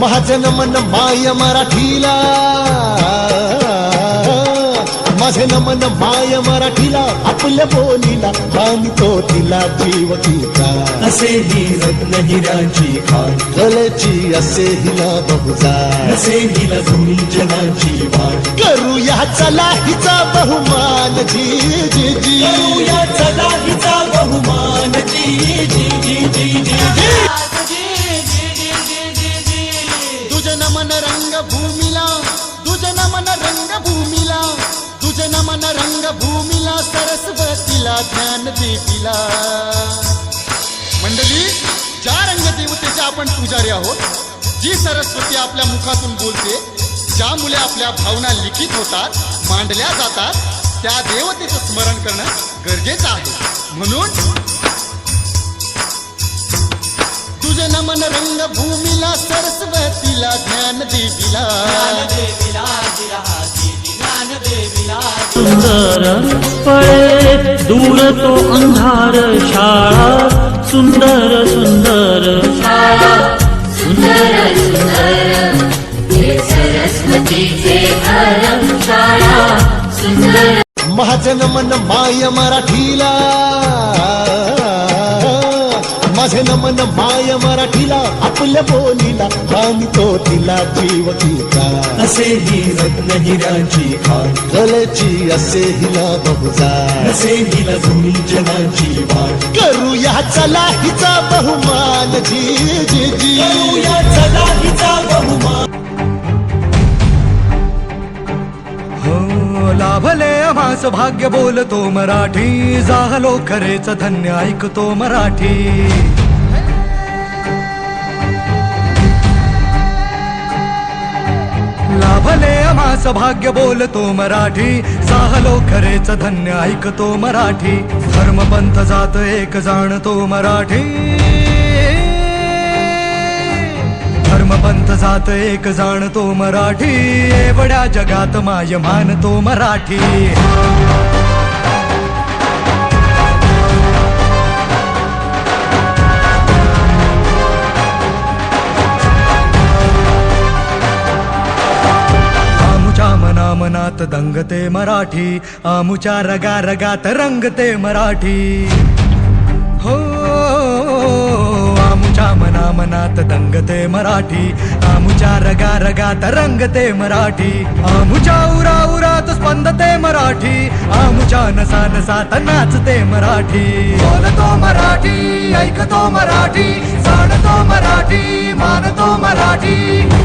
महाजन मन माय मराठीला. माझे नमन माय मराठीला आपल्या बोलीला मानितो तिला जीव तिचा असे ही रत्न हिराची खाण कलेची असे हिला बहुजा. असे हिला जनाची वाट. करूया चला हिचा बहुमान. जी जी जी. करूया चला हिचा नमन रंग भूमीला तुझ नमन रंग भूमीला तुझ नमन रंग भूमीला सरस्वतीला ज्ञान देवीला मंडळी ज्या रंगदेवतेच्या आपण पुजारी आहोत जी सरस्वती आपल्या मुखातून बोलते ज्या मुले आपल्या भावना लिखित होतात मांडल्या जातात त्या देवतेचं स्मरण करणं गरजेचं आहे. म्हणून तुझ नमन रंग भूमीला सरस्वतीला ज्ञान देवीला. सुंदर पळे दूर तो अंधार शाळा. सुंदर सुंदर शाळा. सुंदर सुंदर हे सरस्वतीचे शाळा. सुंदर. महाजन मन माय मराठीला. माझे नमन माय मराठीला आपल्या बोलीला मानितो तिला जीव तिचा असे ही रत्न हिराची खाण कलेची असे हिला बहुजा. असे हिला धुनी जनाची वाट. करूया चला हिचा बहुमान जी जी जी. करूया चला हिचा बहुमान. हो लाभले आम्हास भाग्य बोलतो मराठी. जाहलो खरेच धन्य ऐकतो मराठी. लाभले आम्हास भाग्य बोलतो मराठी. साहलो खरेच धन्य ऐकतो मराठी. धर्मपंथ जात एक जाणतो मराठी. धर्मपंथ जात एक जाणतो मराठी. एवढ्या जगात माय मानतो मराठी. मनात दंगते मराठी आमुच्या रगा रगात रंगते मराठी. हो आमुच्या मना मनात दंगते मराठी आमुच्या रगा रगात रंगते मराठी. आमुच्या उरा उरात स्पंदते मराठी आमुच्या नसा नसात नाचते मराठी. बोलतो मराठी ऐकतो मराठी जाणतो मराठी मानतो मराठी.